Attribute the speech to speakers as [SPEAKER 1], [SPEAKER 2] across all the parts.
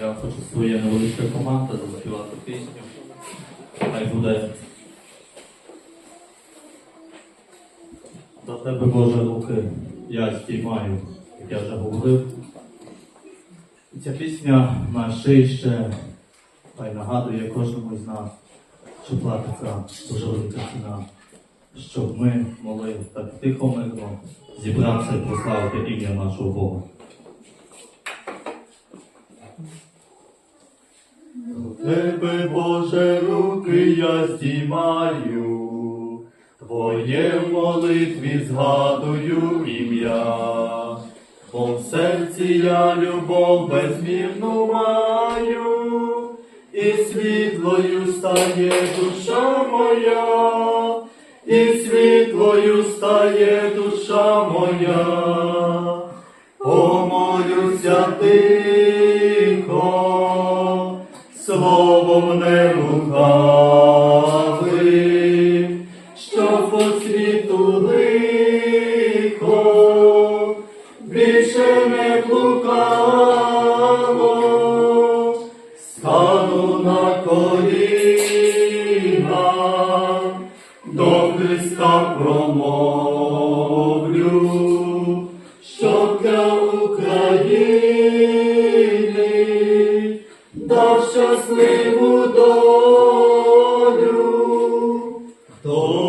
[SPEAKER 1] Я хочу своє невеличка команда заспівати пісню. Хай буде. До тебе, Боже, руки, я стіймаю, як я вже говорив. І ця пісня на шиї ще хай нагадує кожному з нас, що платиться дуже велика ціна, щоб ми могли так тихо мирно зібратися і прославити ім'я нашого Бога. До тебе, Боже, руки я здіймаю, Твоє в молитві згадую ім'я, бо в серці я любов безмірну маю, і світлою стає душа моя, і світлою стає душа моя, помолюся тихо, словом не лукавим, що по більше не блукало, стану на коліна, до Христа промовлю, щоб для України дав щасливу долю.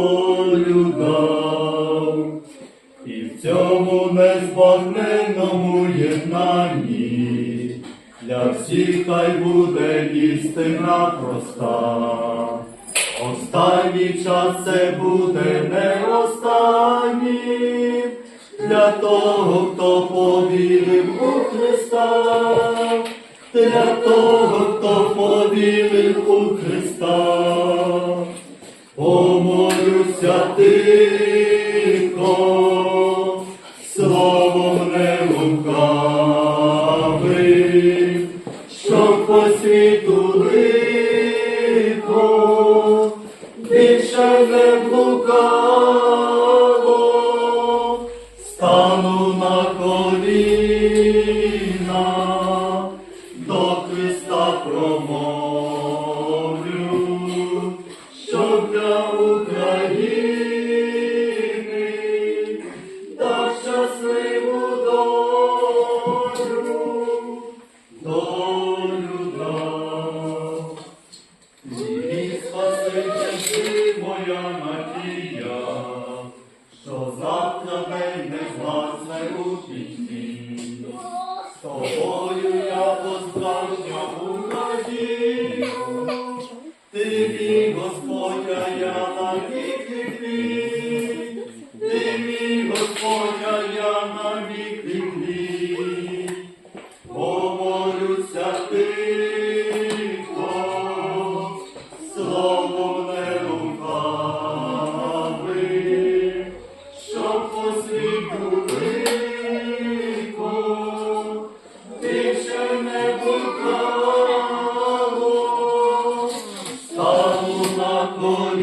[SPEAKER 1] І в цьому незбагненному єднанні для всіх хай буде істина проста. Останній час це буде не останній для того, хто повірив у Христа, для того, хто повірив у Христа. Помолюся тихо, словом не лукавим, щоб по світу лихо більше не блукало, стану на коліна, до Христа промовлю, моя надія, що завтра день не згасне у пісні. З тобою я поздравня у надію, ти мій Господь, а я